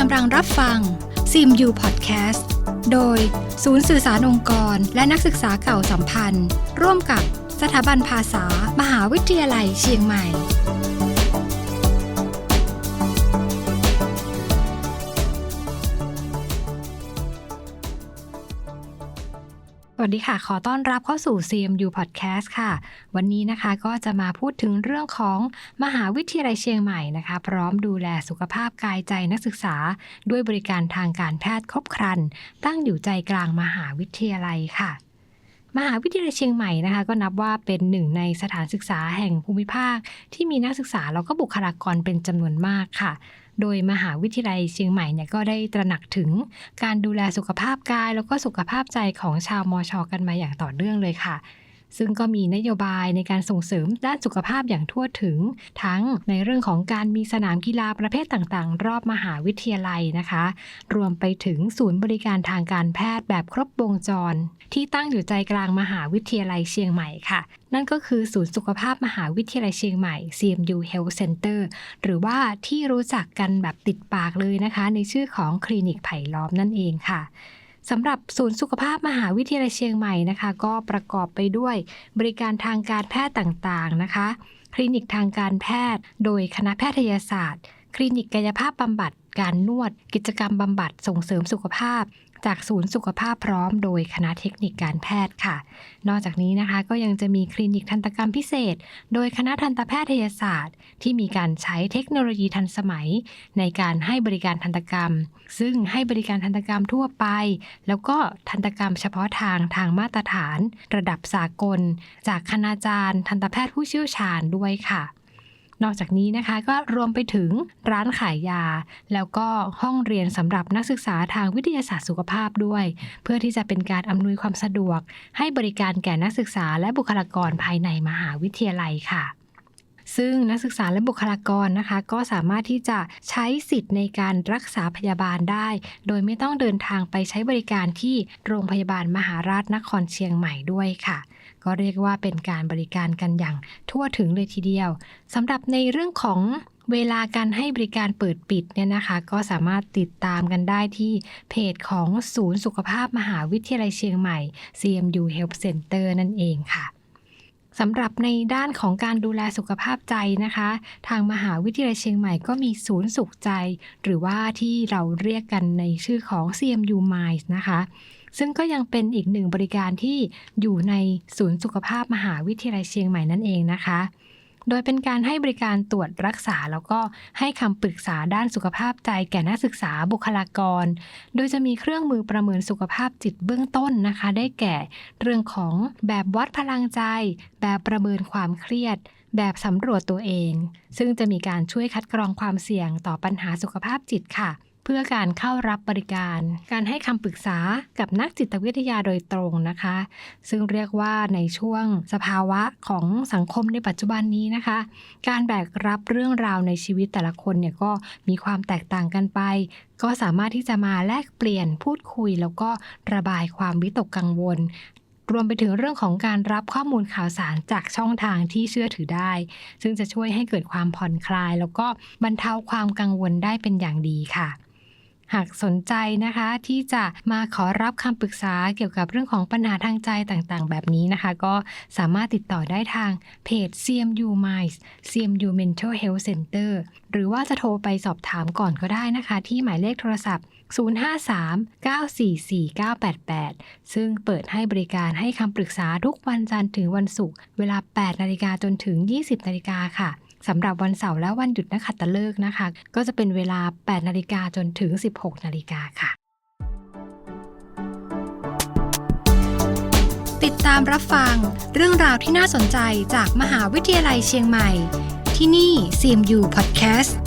กำลังรับฟังซิมยูพอดแคสต์โดยศูนย์สื่อสารองค์กร และนักศึกษาเก่าสัมพันธ์ ร่วมกับสถาบันภาษา มหาวิทยาลัยเชียงใหม่ วัสดีค่ะ ขอต้อนรับเข้าสู่ CMU Podcast ค่ะ วันนี้นะคะก็จะมาพูดถึงเรื่องของมหาวิทยาลัยเชียงใหม่นะคะ พร้อมดูแลสุขภาพกายใจนักศึกษา ด้วยบริการทางการแพทย์ครบครัน ตั้งอยู่ใจกลางมหาวิทยาลัยค่ะ มหาวิทยาลัยเชียงใหม่นะคะ ก็นับว่าเป็นหนึ่งในสถานศึกษาแห่งภูมิภาค ที่มีนักศึกษาแล้วก็บุคลากรเป็นจำนวนมากค่ะ โดยมหาวิทยาลัยเชียงใหม่เนี่ยก็ได้ตระหนักถึงการดูแลสุขภาพกาย แล้วก็สุขภาพใจของชาวมอชอกันมาอย่างต่อเนื่องเลยค่ะ ซึ่งก็มีนโยบายในการส่งเสริมด้านสุขภาพอย่างทั่วถึง ทั้งในเรื่องของการมีสนามกีฬาประเภทต่างๆ รอบมหาวิทยาลัยนะคะ รวมไปถึงศูนย์บริการทางการแพทย์แบบครบวงจร ที่ตั้งอยู่ใจกลางมหาวิทยาลัยเชียงใหม่ค่ะ นั่นก็คือศูนย์สุขภาพมหาวิทยาลัยเชียงใหม่ CMU Health Center หรือว่าที่รู้จักกันแบบติดปากเลยนะคะ ในชื่อของคลินิกไผ่ล้อมนั่นเองค่ะ สำหรับศูนย์สุขภาพมหาวิทยาลัยเชียงใหม่นะคะ ก็ประกอบไปด้วยบริการทางการแพทย์ต่างๆนะคะ คลินิกทางการแพทย์ โดยคณะแพทยศาสตร์ คลินิกกายภาพบำบัด การนวด กิจกรรมบำบัดส่งเสริมสุขภาพ จากศูนย์สุขภาพพร้อมโดยคณะเทคนิคการแพทย์ค่ะ นอกจากนี้นะคะก็ยังจะมีคลินิกทันตกรรมพิเศษ โดยคณะทันตแพทยศาสตร์ ที่มีการใช้เทคโนโลยีทันสมัย ในการให้บริการทันตกรรม ซึ่งให้บริการทันตกรรมทั่วไป แล้วก็ทันตกรรมเฉพาะทางทางมาตรฐาน ระดับสากล จากคณาจารย์ ทันตแพทย์ผู้เชี่ยวชาญด้วยค่ะ นอกจากนี้นะคะก็รวมไปถึงร้านขายยา แล้วก็ห้องเรียนสำหรับนักศึกษาทางวิทยาศาสตร์สุขภาพด้วย เพื่อที่จะเป็นการอำนวยความสะดวก ให้บริการแก่นักศึกษาและบุคลากรภายในมหาวิทยาลัยค่ะซึ่งนักศึกษาและบุคลากรนะคะ ก็สามารถที่จะใช้สิทธิ์ในการรักษาพยาบาลได้ โดยไม่ต้องเดินทางไปใช้บริการที่โรงพยาบาลมหาราชนครเชียงใหม่ด้วยค่ะ ก็เรียกว่าเป็นการบริการกันอย่างทั่วถึงเลยทีเดียวสำหรับในเรื่องของเวลาการให้บริการเปิดปิดเนี่ยนะคะ ก็สามารถติดตามกันได้ที่เพจของศูนย์สุขภาพมหาวิทยาลัยเชียงใหม่ CMU Health Center นั่นเองค่ะ สำหรับในด้านของการดูแลสุขภาพใจนะคะ ทางมหาวิทยาลัยเชียงใหม่ก็มีศูนย์สุขใจ หรือว่าที่เราเรียกกันในชื่อของ CMU Minds นะคะ ซึ่งก็ยังเป็นอีกหนึ่งบริการที่อยู่ในศูนย์สุขภาพมหาวิทยาลัยเชียงใหม่นั่นเองนะคะ โดยเป็นการให้บริการตรวจรักษา แล้วก็ให้คำปรึกษาด้านสุขภาพใจแก่นักศึกษาบุคลากร โดยจะมีเครื่องมือประเมินสุขภาพจิตเบื้องต้นนะคะ ได้แก่เรื่องของแบบวัดพลังใจ แบบประเมินความเครียด แบบสำรวจตัวเอง ซึ่งจะมีการช่วยคัดกรองความเสี่ยงต่อปัญหาสุขภาพจิตค่ะ พื่อการเข้ารับบริการ การให้คำปรึกษากับนักจิตวิทยาโดยตรงนะคะ ซึ่งเรียกว่าในช่วงสภาวะของสังคมในปัจจุบันนี้นะคะ การแบกรับเรื่องราวในชีวิตแต่ละคนเนี่ยก็มีความแตกต่างกันไป ก็สามารถที่จะมาแลกเปลี่ยนพูดคุย แล้วก็ระบายความวิตกกังวลรวมไปถึงเรื่องของการรับข้อมูลข่าวสารจากช่องทางที่เชื่อถือได้ ซึ่งจะช่วยให้เกิดความผ่อนคลาย แล้วก็บรรเทาความกังวลได้เป็นอย่างดีค่ะ หากสนใจนะคะ ที่จะมาขอรับคำปรึกษาเกี่ยวกับเรื่องของปัญหาทางใจต่างๆ แบบนี้นะคะ ก็สามารถติดต่อได้ทางเพจ CMU Minds CMU Mental Health Center หรือว่าจะโทรไปสอบถามก่อนก็ได้นะคะ ที่หมายเลขโทรศัพท์ 053-944-988 ซึ่งเปิดให้บริการให้คำปรึกษาทุกวันจันทร์ถึงวันศุกร์เวลา 8 นาฬิกาจนถึง 20 นาฬิกาค่ะ สำหรับวันเสาร์และวันหยุดนักขัตฤกษ์นะคะ ก็จะเป็นเวลา 8 นาฬิกาจนถึง 16 นาฬิกาค่ะติดตามรับฟังเรื่องราวที่น่าสนใจจากมหาวิทยาลัยเชียงใหม่ ที่นี่ CMU Podcast